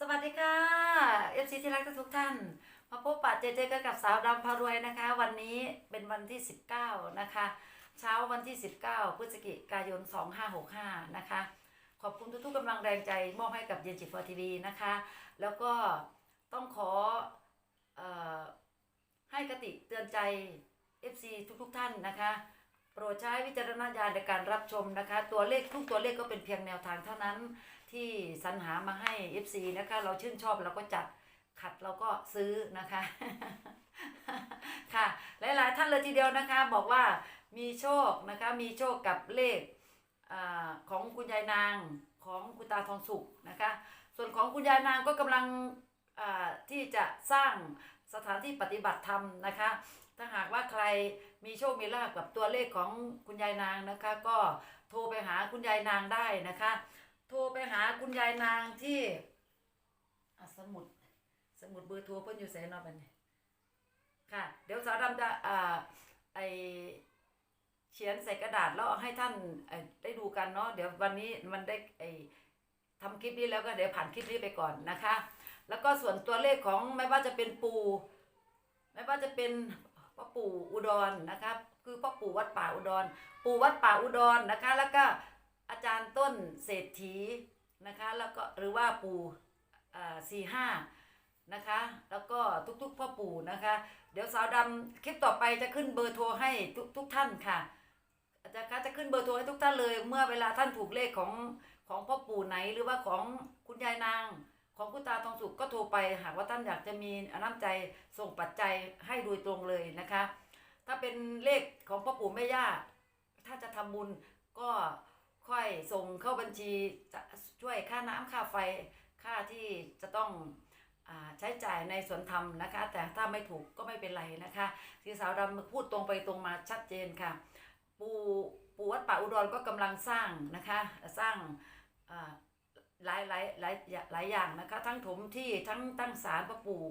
สวัสดีค่ะ FC ที่รักทุกท่าน มาพบปะเจเจกันกับสาวดำพารวยนะคะ วันนี้เป็นวันที่ 19 นะคะ เช้าวันที่ 19 พฤศจิกายน 2565 นะคะ ขอบคุณทุกๆกำลังแรงใจมอบให้กับเย็นจิตฟอร์ทีวีนะคะ แล้วก็ต้องขอเออให้กติเตือนใจ FC ทุกๆท่านนะคะโปรดใช้วิจารณญาณในการรับชมนะคะ ตัวเลขทุกตัวเลขก็เป็นเพียงแนวทางเท่านั้น ที่สรรหามาให้ FC นะคะ เราชื่นชอบเราก็จัดขัดเราก็ซื้อนะคะ ค่ะ หลายๆท่านเลยทีเดียวนะคะ บอกว่ามีโชคนะคะ มีโชคกับเลขอาของคุณยายนางของคุณตาทองสุขนะคะ ส่วนของคุณยายนางก็กำลังอ่าที่จะสร้างสถานที่ปฏิบัติธรรมนะคะ ถ้าหากว่าใครมีโชคมีลาภกับตัวเลขของคุณยายนางนะคะ ก็โทรไปหาคุณยายนางได้นะคะ โทรไปหาคุณยายนางที่อะสมุด สมุดเบอร์โทรเพิ่นอยู่ไสเนาะบัดนี้ค่ะ เดี๋ยวสาวดำจะอ่าไอเขียนใส่กระดาษแล้วเอาให้ท่านเอ่อได้ดูกันเนาะเดี๋ยววันนี้มันได้ไอทำคลิปนี้แล้วก็เดี๋ยวผ่านคลิปนี้ไปก่อนนะคะ แล้วก็ส่วนตัวเลขของไม่ว่าจะเป็นปูไม่ว่าจะเป็นพ่อปู่อุดรนะครับคือพ่อปู่วัดป่าอุดร ปู่วัดป่าอุดรนะคะ แล้วก็ อาจารย์ต้นเศรษฐีนะคะแล้วก็หรือว่าปู่สี่ห้านะคะแล้วก็ทุกๆพ่อปู่นะคะ เดี๋ยวสาวดำคลิปต่อไปจะขึ้นเบอร์โทรให้ทุกทุกท่านค่ะอาจารย์คะจะขึ้นเบอร์โทรให้ทุกท่านเลย เมื่อเวลาท่านถูกเลขของของพ่อปู่ไหนหรือว่าของคุณยายนางของคุณตาทองสุขก็โทรไปหากว่าท่านอยากจะมีน้ำใจส่งปัจจัยให้โดยตรงเลยนะคะ ถ้าเป็นเลขของพ่อปู่แม่ย่า ถ้าจะทำบุญก็ ค่อยส่งเข้าบัญชีจะช่วยค่าน้ำค่าไฟค่าที่จะต้องอใช้จ่ายในสวนธรรมนะคะ แต่ถ้าไม่ถูกก็ไม่เป็นไรนะคะที่สาวดำพูดตรงไปตรงมาชัดเจนค่ะ ปู่ปู่วัดป่าอุดรก็กำลังสร้างนะคะสร้างหลายหลายหลายหลายอย่างนะคะ ทั้งถมที่ทั้งตั้งศาลพระปู่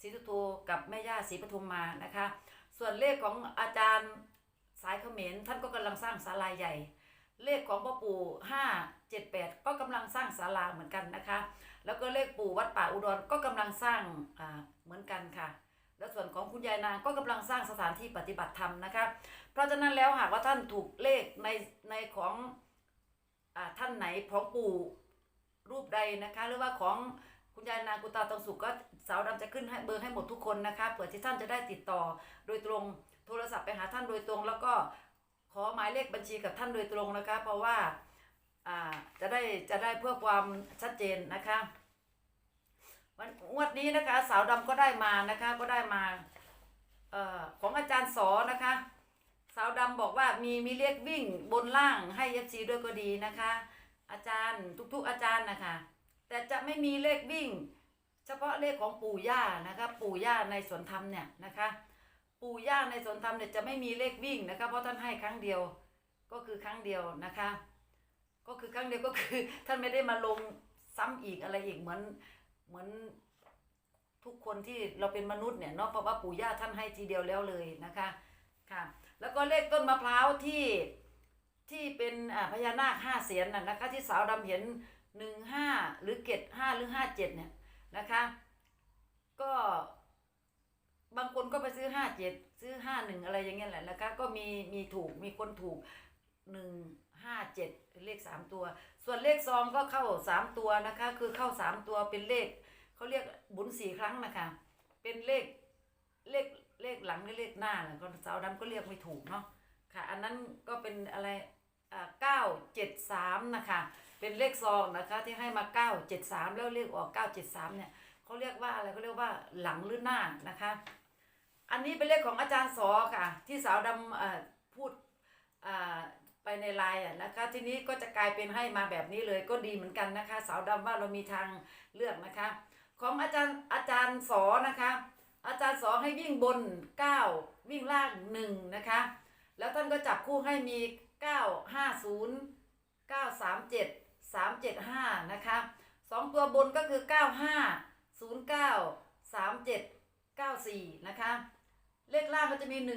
ศรีสุโธกับแม่ย่าศรีปทุมมานะคะ ส่วนเลขของอาจารย์สายเขมรท่านก็กำลังสร้างศาลาใหญ่ เลขของพ่อปู่ห้าเจ็ดแปดก็กำลังสร้างศาลาเหมือนกันนะคะ แล้วก็เลขปู่วัดป่าอุดรก็กำลังสร้างอ่าเหมือนกันค่ะ แล้วส่วนของคุณยายนางก็กำลังสร้างสถานที่ปฏิบัติธรรมนะคะ เพราะฉะนั้นแล้วหากว่าท่านถูกเลขในในของอ่าท่านไหนของปู่รูปใดนะคะ หรือว่าของคุณยายนางกุตาตองสุขก็สาวดำจะขึ้นให้เบอร์ให้หมดทุกคนนะคะเผื่อที่ท่านจะได้ติดต่อโดยตรงโทรศัพท์ไปหาท่านโดยตรง แล้วก็ ขอหมายเลขบัญชีกับท่านโดยตรงนะคะ เพราะว่าอ่าจะได้จะได้เพื่อความชัดเจนนะคะวันงวดนี้นะคะ สาวดำก็ได้มานะคะก็ได้มาเอ่อของอาจารย์สอนะคะ สาวดำบอกว่ามีมีเลขวิ่งบนล่างให้เอฟซีด้วยก็ดีนะคะ อาจารย์ทุกๆอาจารย์นะคะ แต่จะไม่มีเลขวิ่ง เฉพาะเลขของปู่ย่านะคะ ปู่ย่าในสวนธรรมเนี่ยนะคะ ปู่ย่าในสวนธรรมเนี่ยจะไม่มีเลขวิ่งนะคะเพราะท่านให้ครั้งเดียวก็คือครั้งเดียวนะคะ ก็คือครั้งเดียวก็คือท่านไม่ได้มาลงซ้ำอีกอะไรอีกเหมือนเหมือนทุกคนที่เราเป็นมนุษย์เนี่ยเนาะเพราะว่าปู่ย่าท่านให้ทีเดียวแล้วเลยนะคะค่ะแล้วก็เลขต้นมะพร้าวที่ที่เป็นอ่าพญานาคห้าเสียนน่ะนะคะที่สาวดำเห็นหนึ่งห้าหรือเกตห้าหรือห้าเจ็ดเนี่ยนะคะ ก็ บางคนก็ไปซื้อห้าเจ็ดซื้อห้าหนึ่งอะไรอย่างเงี้ยแหละนะคะก็มีมีถูกมีคนถูกหนึ่งห้าเจ็ดเลขสามตัว ส่วนเลขซองก็เข้าสามตัวนะคะ คือเข้าสามตัวเป็นเลขเขาเรียกบุญสี่ครั้งนะคะ เป็นเลขเลขเลขหลังหรือเลขหน้านะก็สาวดำก็เรียกไม่ถูกเนาะค่ะ อันนั้นก็เป็นอะไรอ่าเก้าเจ็ดสามนะคะ เป็นเลขซองนะคะที่ให้มาเก้าเจ็ดสามแล้วเลขออกเก้าเจ็ดสามเนี่ยเขาเรียกว่าอะไรเขาเรียกว่าหลังหรือหน้านะคะ อันนี้เป็นเลขของอาจารย์สอค่ะ ที่สาวดำพูดไปในไลน์อะนะคะ ทีนี้ก็จะกลายเป็นให้มาแบบนี้เลยก็ดีเหมือนกันนะคะ สาวดำว่าเรามีทางเลือกนะคะ ของอาจารย์อาจารย์สอนะคะ อาจารย์สอให้วิ่งบน 9 วิ่งล่าง1นะคะ แล้วท่านก็จับคู่ให้มี 950 937 375นะคะสองตัวบนก็คือ 95 09 37 94 นะคะ เลขล่างก็จะมี 17 79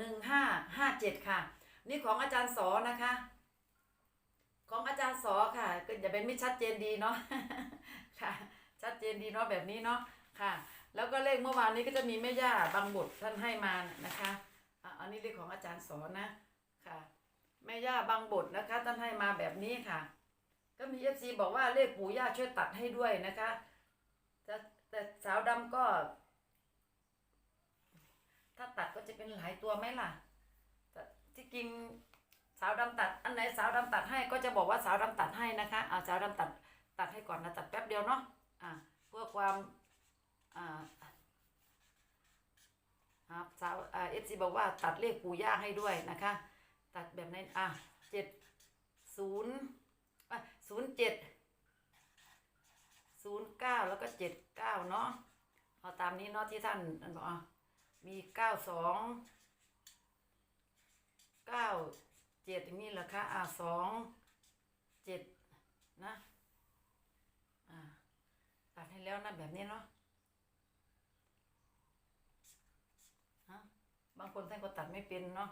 15 57 ค่ะ นี่ของอาจารย์สอนะคะ ของอาจารย์สอค่ะก็อย่าเป็นไม่ชัดเจนดีเนาะค่ะ ชัดเจนดีเนาะแบบนี้เนาะค่ะ แล้วก็เลขเมื่อวานนี้ก็จะมีแม่ย่าบางบทท่านให้มานะคะอะอันนี้เลขของอาจารย์สอนนะค่ะแม่ย่าบางบทนะคะท่านให้มาแบบนี้ค่ะ ก็มีเอฟซีบอกว่าเลขปู่ย่าช่วยตัดให้ด้วยนะคะแต่แต่สาวดำก็ ถ้าตัดก็จะเป็นหลายตัวไหมล่ะแต่ที่จริงสาวดำตัด อันไหนสาวดำตัดให้ก็จะบอกว่าสาวดำตัดให้นะคะอ่าสาวดำตัดตัดให้ก่อนนะตัดแป๊บเดียวเนาะอ่าเพื่อความอ่าครับสาวอ่าเอฟซีบอกว่าตัดเลขปู่ย่าให้ด้วยนะคะ ตัดแบบไหนอะเจ็ดศูนย์อะศูนย์เจ็ดศูนย์เก้าแล้วก็เจ็ดเก้าเนาะเอาตามนี้เนาะที่ท่านอันบอกอะ มีเก้าสองเก้าเจ็ดอย่างนี้เหรอคะอ่าสองเจ็ดนะอ่าตัดให้แล้วนะแบบนี้เนาะฮะบางคนท่านก็ตัดไม่เป็นเนาะ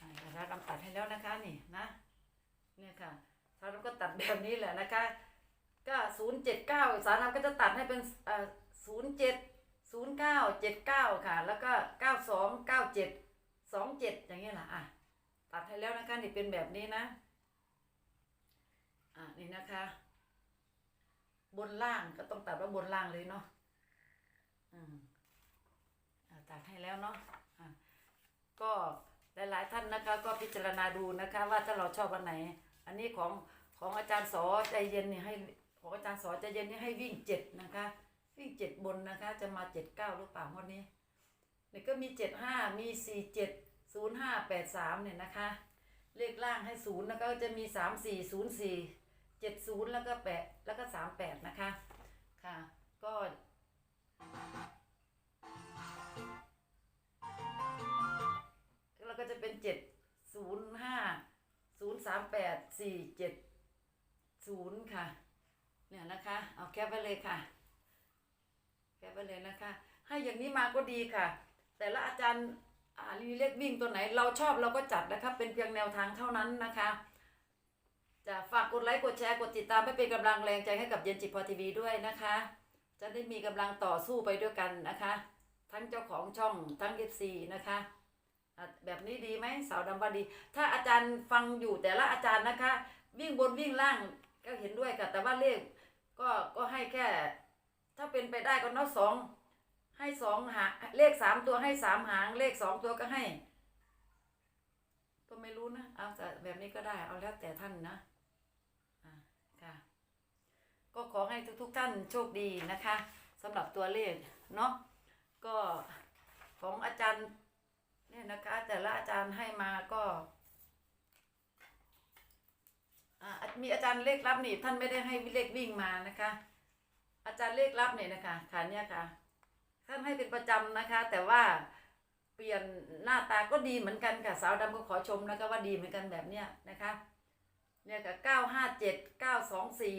อ่าแต่เราทำตัดให้แล้วนะคะนี่นะเนี่ยค่ะเราก็ตัดแบบนี้แหละนะคะ ก็ศูนย์เจ็ดเก้าสารามก็จะตัดให้เป็นอ่าศูนย์เจ็ด ศูนย์เก้าเจ็ดเก้าค่ะ แล้วก็เก้าสองเก้าเจ็ดสองเจ็ดอย่างเงี้ยล่ะอะตัดให้แล้วนะคะนี่เป็นแบบนี้นะอะนี่นะคะ บนล่างก็ต้องตัดว่าบนล่างเลยเนาะอืมอะตัดให้แล้วเนาะอะก็หลายๆท่านนะคะ ก็พิจารณาดูนะคะ ว่าถ้าเราชอบอันไหน อันนี้ของของอาจารย์สอใจเย็นนี่ให้ของอาจารย์สอใจเย็นนี่ให้วิ่งเจ็ดนะคะ วิ่งเจ็ดบนนะคะ จะมาเจ็ดเก้าหรือเปล่างวันนี้เนี่ยก็มีเจ็ดห้ามีสี่เจ็ดศูนย์ห้าแปดสามเนี่ยนะคะ เลขล่างให้ศูนย์แล้วก็จะมีสามสี่ศูนย์สี่เจ็ดศูนย์แล้วก็แปดแล้วก็สามแปดนะคะ ค่ะ ก็แล้วก็จะเป็นเจ็ดศูนย์ห้าศูนย์สามแปดสี่เจ็ดศูนย์ค่ะ เนี่ยนะคะ เอาแคปไว้เลยค่ะ แคปไปเลยนะคะ ให้อย่างนี้มาก็ดีค่ะ แต่ละอาจารย์อ่ามีเลขวิ่งตัวไหน เราชอบเราก็จัดนะคะ เป็นเพียงแนวทางเท่านั้นนะคะจะฝากกดไลค์กดแชร์กดติดตามให้เป็นกำลังแรงใจให้กับเย็นจิตพอทีวีด้วยนะคะ จะได้มีกำลังต่อสู้ไปด้วยกันนะคะ ทั้งเจ้าของช่องทั้งเอฟซีนะคะแบบนี้ดีไหมสาวดำว่าดี ถ้าอาจารย์ฟังอยู่แต่ละอาจารย์นะคะ วิ่งบนวิ่งล่างก็เห็นด้วยค่ะแต่ว่าเลขก็ก็ให้แค่ ถ้าเป็นไปได้ก็เนับสองให้สองหาเลขสามตัวให้สามหาง เลขสองตัวก็ให้ ก็ไม่รู้นะเอาแต่แบบนี้ก็ได้ เอาแล้วแต่ท่านนะอ่าค่ะ ก็ขอให้ทุกๆท่านโชคดีนะคะสำหรับตัวเลขเนาะก็ของอาจารย์เนี่ยนะคะ แต่ละอาจารย์ให้มาก็อ่ามีอาจารย์เลขลับนี่ท่านไม่ได้ให้เลขวิ่งมานะคะ อาจารย์เลขลับเนี่ยนะคะค่ะเนี่ยค่ะท่านให้เป็นประจำนะคะ แต่ว่าเปลี่ยนหน้าตาก็ดีเหมือนกันค่ะสาวดำก็ขอชมนะคะว่าดีเหมือนกันแบบเนี้ยนะคะเนี่ยค่ะเก้าห้าเจ็ดเก้าสองสี่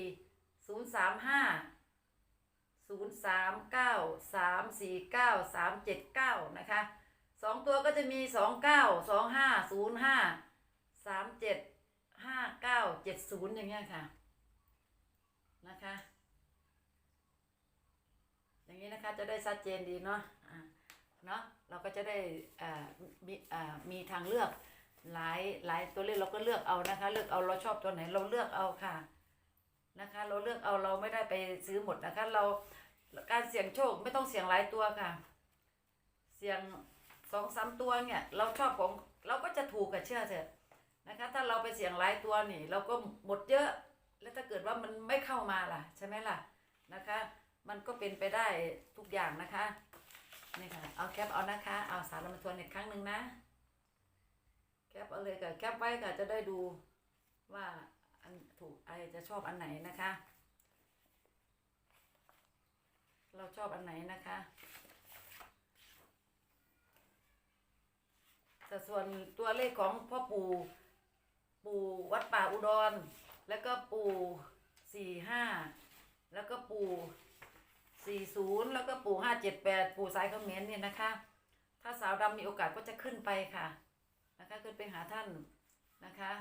ศูนย์สามห้าศูนย์สามเก้าสามสี่เก้าสามเจ็ดเก้านะคะสองตัวก็จะมีสองเก้าสองห้าศูนย์ห้าสามเจ็ดห้าเก้าเจ็ดศูนย์อย่างเงี้ยค่ะนะคะ อย่างนี้นะคะจะได้ชัดเจนดีเนาะเนาะเราก็จะได้อ่ามีอ่ามีทางเลือกหลายหลายตัวเลขเราก็เลือกเอานะคะ เลือกเอาเราชอบตัวไหนเราเลือกเอาค่ะนะคะ เราเลือกเอาเราไม่ได้ไปซื้อหมดนะคะเราการเสี่ยงโชคไม่ต้องเสี่ยงหลายตัวค่ะ เสี่ยงสองสามตัวเนี่ยเราชอบของเราก็จะถูกกับเชื่อเถอะนะคะ ถ้าเราไปเสี่ยงหลายตัวนี่ เราก็หมดเยอะ แล้วถ้าเกิดว่ามันไม่เข้ามาล่ะ ใช่ไหมล่ะนะคะ มันก็เป็นไปได้ทุกอย่างนะคะนี่ค่ะเอาแคปเอานะคะ เอาสารมาทวนอีกครั้งหนึ่งนะ แคปเอาเลยค่ะแคปไว้ค่ะจะได้ดูว่าอันถูกอะไรจะชอบอันไหนนะคะ เราชอบอันไหนนะคะแต่ส่วนตัวเลขของพ่อปู่ปู่วัดป่าอุดร แล้วก็ปู่สี่ห้าแล้วก็ปู่ สี่ศูนย์แล้วก็ปู่ห้าเจ็ดแปดปู่สายเขมรเนี่ยนะคะ ถ้าสาวดำมีโอกาสก็จะขึ้นไปค่ะนะคะขึ้นไปหาท่านนะคะ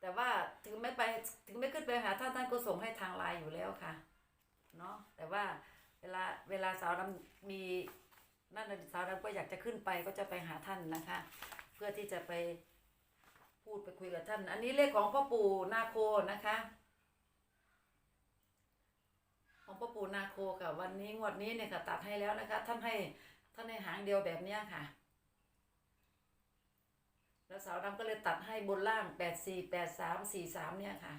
แต่ว่าถึงไม่ไปถึงไม่ขึ้นไปหาท่านท่านก็ส่งให้ทางไลน์อยู่แล้วค่ะเนาะแต่ว่าเวลาเวลาสาวดำมีนั่นน่ะสาวดำก็อยากจะขึ้นไปก็จะไปหาท่านนะคะ เพื่อที่จะไปพูดไปคุยกับท่าน อันนี้เลขของพ่อปู่นาโคนะคะ ของพ่อปู่นาโคค่ะ วันนี้งวดนี้เนี่ยค่ะ ตัดให้แล้วนะคะ ท่านให้ท่านให้หางเดียวแบบเนี้ยค่ะ แล้วสาวดำก็เลยตัดให้บนล่างแปดสี่แปดสามสี่สามเนี่ยค่ะ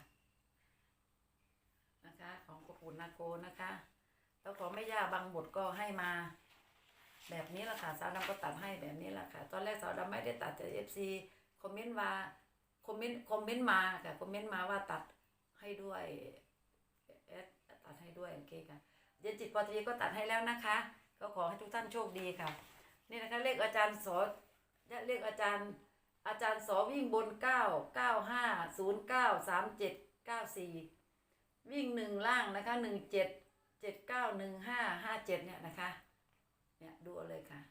นะคะ ของพ่อปู่นาโคนะคะ แล้วของแม่ย่าบางบทก็ให้มา แบบนี้แหละค่ะสาวดำก็ตัดให้แบบนี้แหละค่ะ ตอนแรกสาวดำไม่ได้ตัดแต่เอฟซีคอมเมนต์มาคอมเมนต์คอมเมนต์มาค่ะคอมเมนต์มาว่าตัดให้ด้วย้ด้วยโอเคค่ะเย็นจิตปอตรีก็ตัดให้แล้วนะคะ ก็ขอให้ทุกท่านโชคดีค่ะ นี่นะคะเลขอาจารย์สอเลขอาจารย์อาจารย์สอวิ่งบนเก้าเก้าห้าศูนย์เก้าสามเจ็ดเก้าสี่วิ่งหนึ่งล่างนะคะหนึ่งเจ็ดเจ็ดเก้าหนึ่งห้าห้าเจ็ดเนี่ยนะคะ เนี่ยดูเอาเลยค่ะ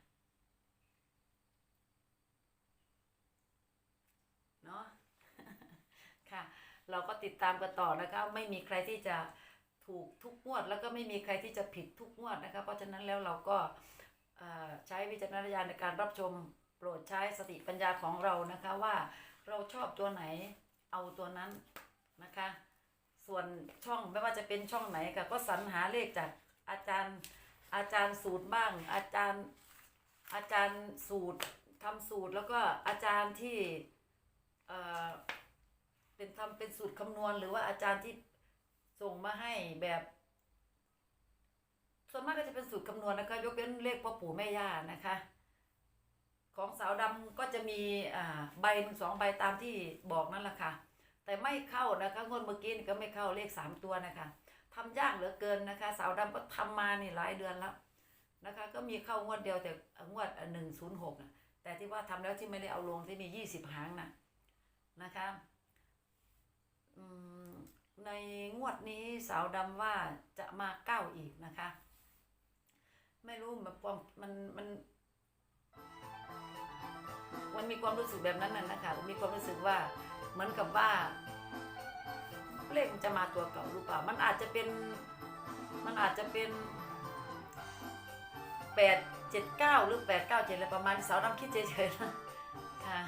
เนาะค่ะ เราก็ติดตามกันต่อนะคะ ไม่มีใครที่จะ ถูกทุกงวดแล้วก็ไม่มีใครที่จะผิดทุกงวดนะคะเพราะฉะนั้นแล้วเราก็ใช้วิจารณญาณในการรับชมโปรดใช้สติปัญญาของเรานะคะว่าเราชอบตัวไหนเอาตัวนั้นนะคะ ส่วนช่องไม่ว่าจะเป็นช่องไหนค่ะก็สรรหาเลขจากอาจารย์อาจารย์สูตรบ้าง อาจารย์อาจารย์สูตรทำสูตรแล้วก็อาจารย์ที่เอ่อเป็นทำเป็นสูตรคำนวณ หรือว่าอาจารย์ที่ ส่งมาให้แบบส่วนมากก็จะเป็นสูตรคำนวณนะคะ ยกเว้นเลขพ่อปู่แม่ย่านะคะ ของสาวดำก็จะมีอ่าใบหนึ่งสองใบตามที่บอกนั่นแหละค่ะ แต่ไม่เข้านะคะงวดเมื่อกี้ก็ไม่เข้าเลขสามตัวนะคะทำยากเหลือเกินนะคะ สาวดำก็ทำมานี่หลายเดือนแล้วนะคะ ก็มีเข้างวดเดียวแต่งวดหนึ่งศูนย์หกแต่ที่ว่าทำแล้วที่ไม่ได้เอาลงที่มียี่สิบหางนะนะคะอืม ในงวดนี้สาวดำว่าจะมาเก้าอีกนะคะ ไม่รู้แบบความมันมันมันมีความรู้สึกแบบนั้นน่ะนะคะ มีความรู้สึกว่าเหมือนกับว่า เลขมันจะมาตัวเก่าหรือเปล่า มันอาจจะเป็นมันอาจจะเป็นแปดเจ็ดเก้าหรือแปดเก้าเจ็ดอะไรประมาณนี้สาวดำคิดเฉยๆนะค่ะ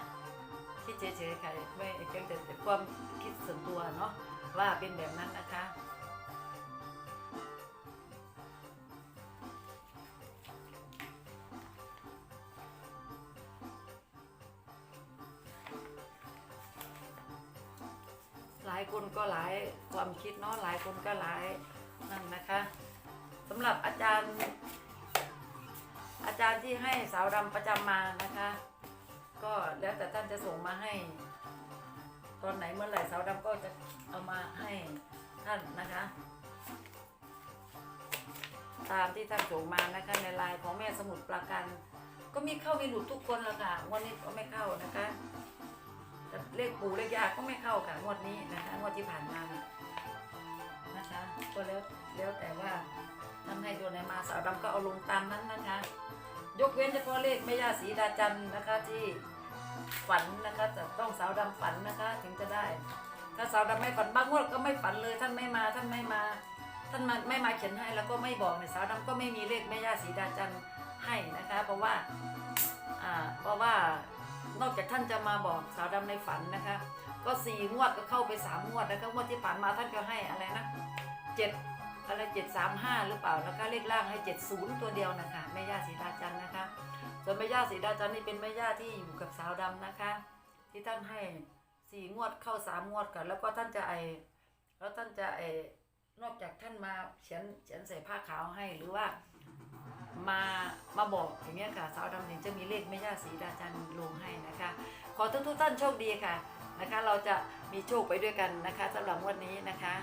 คิดเฉยๆค่ะไม่เพียงแต่ความคิดส่วนตัวเนาะ ว่าเป็นแบบนั้นนะคะหลายคนก็หลายความคิดเนาะหลายคนก็หลายนั่นนะคะสำหรับอาจารย์ อาจารย์ที่ให้สาวดำประจำมานะคะ ก็แล้วแต่ท่านจะส่งมาให้ ตอนไหนเมื่อไหร่สาวดำก็จะเอามาให้ท่านนะคะ ตามที่ท่านส่งมานะคะในไลน์ของแม่สมุทรปราการก็มีเข้ามีหลุดทุกคนแล้วค่ะวันนี้ก็ไม่เข้านะคะแต่เลขปู่เลขยาก็ไม่เข้าค่ะงวดนี้นะคะงวดที่ผ่านมานะคะก็แล้วแล้วแต่ว่าท่านให้ตัวไหนมาสาวดำก็เอาลงตามนั้นนะคะ ยกเว้นเฉพาะเลขแม่ย่าสีดาจันนะคะที่ ฝันนะคะแต่ต้องสาวดำฝันนะคะ ถึงจะได้ ถ้าสาวดำไม่ฝันบางงวดก็ไม่ฝันเลย ท่านไม่มาท่านไม่มา ท่านมาไม่มาเขียนให้แล้วก็ไม่บอกเนี่ยสาวดำก็ไม่มีเลขแม่ย่าสีดาจันให้นะคะ เพราะว่าอ่าเพราะว่านอกจากท่านจะมาบอกสาวดำในฝันนะคะ ก็สี่งวดก็เข้าไปสามงวดนะคะงวดที่ผ่านมาท่านก็ให้อะไรนะเจ็ด อะไรเจ็ดสามห้าหรือเปล่าแล้วก็เลขล่างให้เจ็ดศูนย์ตัวเดียวนะคะแม่ย่าสีดาจันนะคะ ส่วนแม่ย่าสีดาจันนี่เป็นแม่ย่าที่อยู่กับสาวดำนะคะ ที่ท่านให้สี่งวดเข้าสามงวดกันแล้วก็ท่านจะไอแล้วท่านจะไอนอกจากท่านมาเขียนเขียนใส่ผ้าขาวให้หรือว่ามามาบอกอย่างเงี้ยค่ะสาวดำถึงจะมีเลขแม่ย่าสีดาจันลงให้นะคะ ขอทุกทุกท่านโชคดีค่ะนะคะ เราจะมีโชคไปด้วยกันนะคะสำหรับงวันนี้นะคะ